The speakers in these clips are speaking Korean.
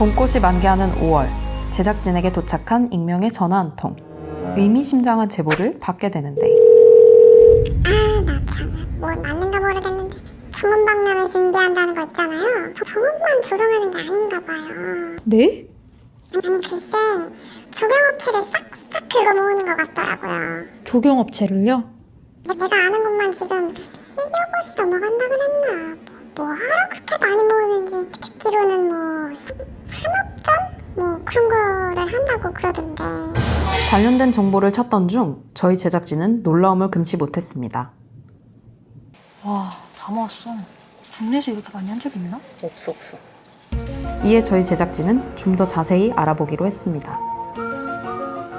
봄꽃이 만개하는 5월 제작진에게 도착한 익명의 전화 한 통. 의미심장한 제보를 받게 되는데 아, 나 참. 뭐 맞는가 모르겠는데. 정원박람회 준비한다는 거 있잖아요. 저 정원만 조성하는 게 아닌가 봐요. 네? 아니, 글쎄, 조경업체를 싹싹 긁어 모으는 것 같더라고요. 조경업체를요? 내- 내가 아는 것만 지금 10여 곳이 넘어간다 그랬나? 뭐, 뭐 하러 그렇게 많이 모으는지 듣기로는 뭐? 뭐 그런 거를 한다고 그러던데. 관련된 정보를 찾던 중 저희 제작진은 놀라움을 금치 못했습니다. 와, 다 모았어. 국내에서 이렇게 많이 한 적 있나? 없어 없어. 이에 저희 제작진은 좀 더 자세히 알아보기로 했습니다.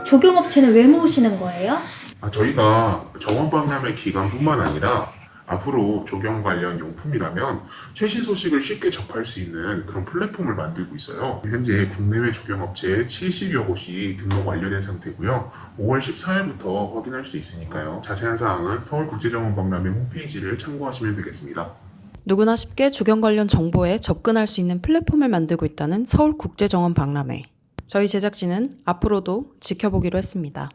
조경업체는 왜 모으시는 거예요? 아, 저희가 정원 박람회 기간뿐만 아니라 앞으로 조경 관련 용품이라면 최신 소식을 쉽게 접할 수 있는 그런 플랫폼을 만들고 있어요. 현재 국내외 조경업체 70여 곳이 등록 완료된 상태고요. 5월 14일부터 확인할 수 있으니까요. 자세한 사항은 서울국제정원박람회 홈페이지를 참고하시면 되겠습니다. 누구나 쉽게 조경 관련 정보에 접근할 수 있는 플랫폼을 만들고 있다는 서울국제정원 박람회. 저희 제작진은 앞으로도 지켜보기로 했습니다.